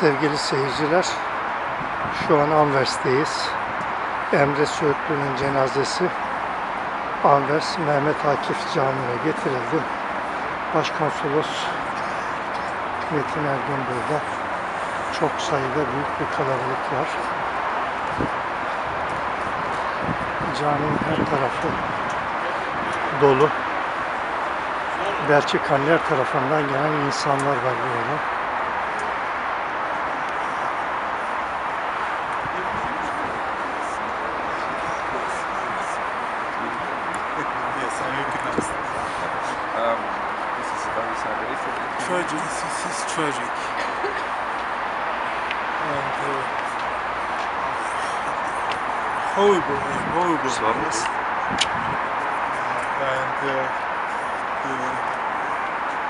Sevgili seyirciler, şu an Anvers'teyiz. Emre Söğütlü'nün cenazesi Anvers Mehmet Akif Camii'ne getirildi. Başkonsolos Metin Ergun burada. Çok sayıda büyük bir kalabalık var. Caminin her tarafı dolu. Belçikalılar tarafından gelen insanlar var burada. very sad day for you. Tragic, this is, tragic. Oh, and, uh, horrible, horrible. Slums. And uh, the,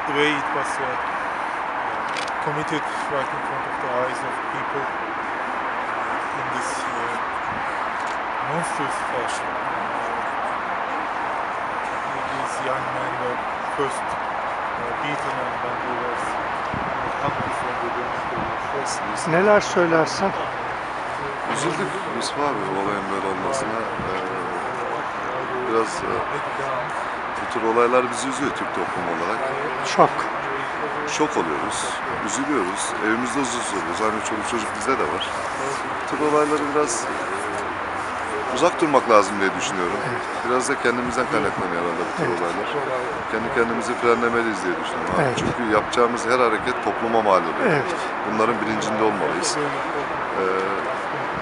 the way it was uh, committed right in front of the eyes of people uh, in this uh, monstrous fashion. this young man, the first Neler söylersin? Üzüldük Yusuf abi olayın böyle olmasına. Ee, biraz e, bu tür olaylar bizi üzüyor Türk toplumu olarak. Çok. Şok oluyoruz, üzülüyoruz, evimizde huzursuzuz. Hani çoluk çocuk bizde de var. Bu tür olayları biraz uzak durmak lazım diye düşünüyorum. Biraz da kendimizden kaynaklanıyor herhalde bu tür olaylar. Kendi kendimizi frenlemeliyiz diye düşünüyorum. abi. Evet. Çünkü yapacağımız her hareket topluma mal oluyor. Evet. Bunların bilincinde olmalıyız. Ee,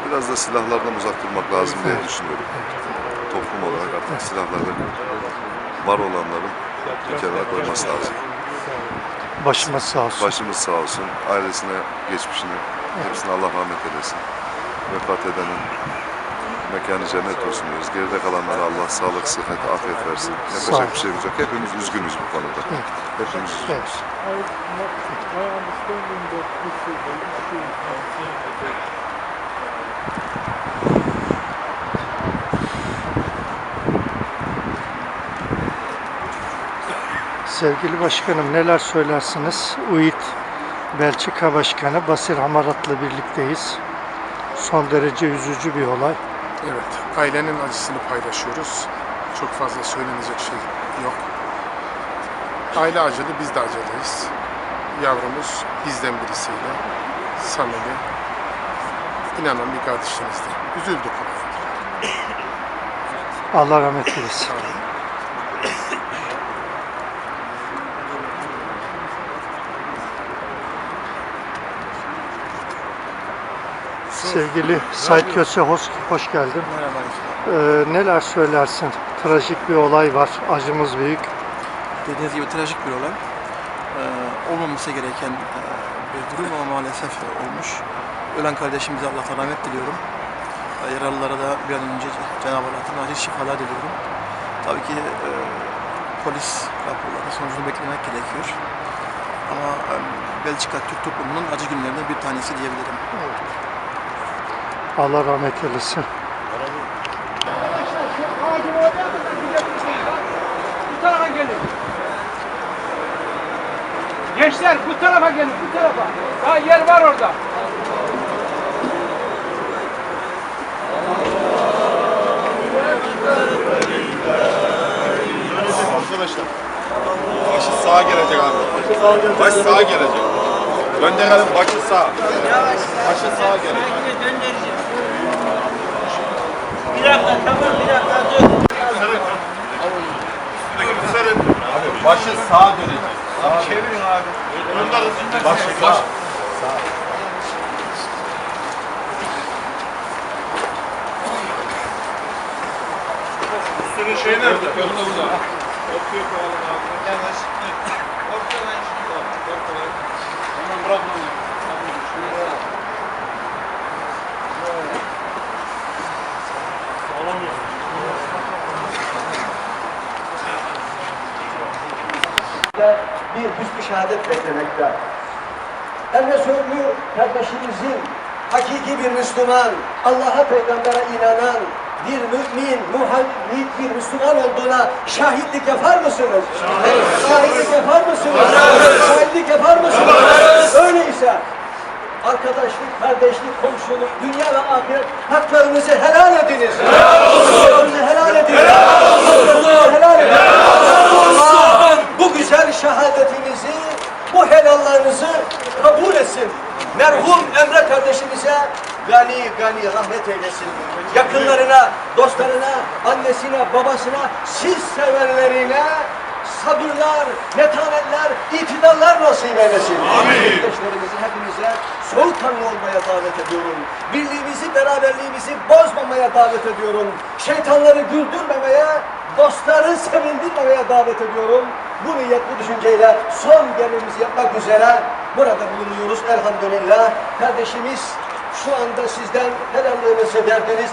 biraz da silahlardan uzak durmak lazım diye düşünüyorum. Toplum olarak artık silahlardan var olanların bir kenara koyması lazım. Başımız sağ olsun. Başımız sağ olsun. Ailesine, geçmişine, hepsine Allah rahmet eylesin. Vefat edenin mekanı cennet olsun diyoruz. Geride kalanlara Allah sağlık, sıhhat, afiyet versin. Yapacak bir şeyimiz yok. Hepimiz üzgünüz bu konuda. Hepimiz üzgünüz. Evet. İs that Sevgili başkanım neler söylersiniz? UİT Belçika Başkanı Basir Hamarat'la birlikteyiz. Son derece üzücü bir olay. Evet, ailenin acısını paylaşıyoruz. Çok fazla söylenecek şey yok. Aile acılı, biz de acılıyız. Yavrumuz bizden birisiyle samimi, inanan bir kardeşimizdi. Üzüldük. Allah rahmet eylesin. Sevgili Sait Köse hoş, hoş geldin. Ee, neler söylersin? Trajik bir olay var. Acımız büyük. Dediğiniz gibi trajik bir olay. Ee, olmaması gereken e, bir durum ama maalesef olmuş. Ölen kardeşimize Allah'tan rahmet diliyorum. Ee, Yaralılara da bir an önce Cenab-ı Allah'tan acil şifalar diliyorum. Tabii ki e, polis raporları sonucunu beklemek gerekiyor. Ama e, Belçika Türk toplumunun acı günlerinden bir tanesi diyebilirim. Allah rahmet eylesin. Bu tarafa gelin. Gençler bu tarafa gelin, bu tarafa. Daha yer var orada. Arkadaşlar. Başı sağa gelecek abi. Baş sağa gelecek. Gönderelim başı sağ. Başı sağa gelecek. Bir dakika tamam bir dakika dur. Abi başı sağa dönecek. Abi çevirin abi. Başı sağ. Üstünün şeyi nerede? Yolda burada. Ortaya koyalım abi. Yavaş. Ortadan şimdi. Ortadan. Hemen bırakma. bir hüsnü şehadet beklemekte. Emre Söğütlü kardeşimizin hakiki bir Müslüman, Allah'a peygambere inanan, bir mümin, muhammid bir Müslüman olduğuna şahitlik yapar mısınız? Şahitlik yapar mısınız? Şahitlik yapar mısınız? Öyleyse arkadaşlık, kardeşlik, komşuluk, dünya ve ahiret haklarınızı helal ediniz. Haklarınızı helal ediniz. Haklarınızı helal ediniz. Allah bu güzel şehadetinizi, bu helallarınızı kabul etsin. Merhum Emre kardeşimize gani gani rahmet eylesin. Yakınlarına, dostlarına, annesine, babasına, siz sevenlerine sabırlar, metanetler, itidallar nasip eylesin. Kardeşlerimizi hepimize soğukkanlı olmaya davet ediyorum. Birliğimizi, beraberliğimizi bozmamaya davet ediyorum. Şeytanları güldürmemeye, dostları sevindirmemeye davet ediyorum. Bu niyet, bu düşünceyle son görevimizi yapmak üzere burada bulunuyoruz elhamdülillah. Kardeşimiz şu anda sizden helallığınızı derdiniz.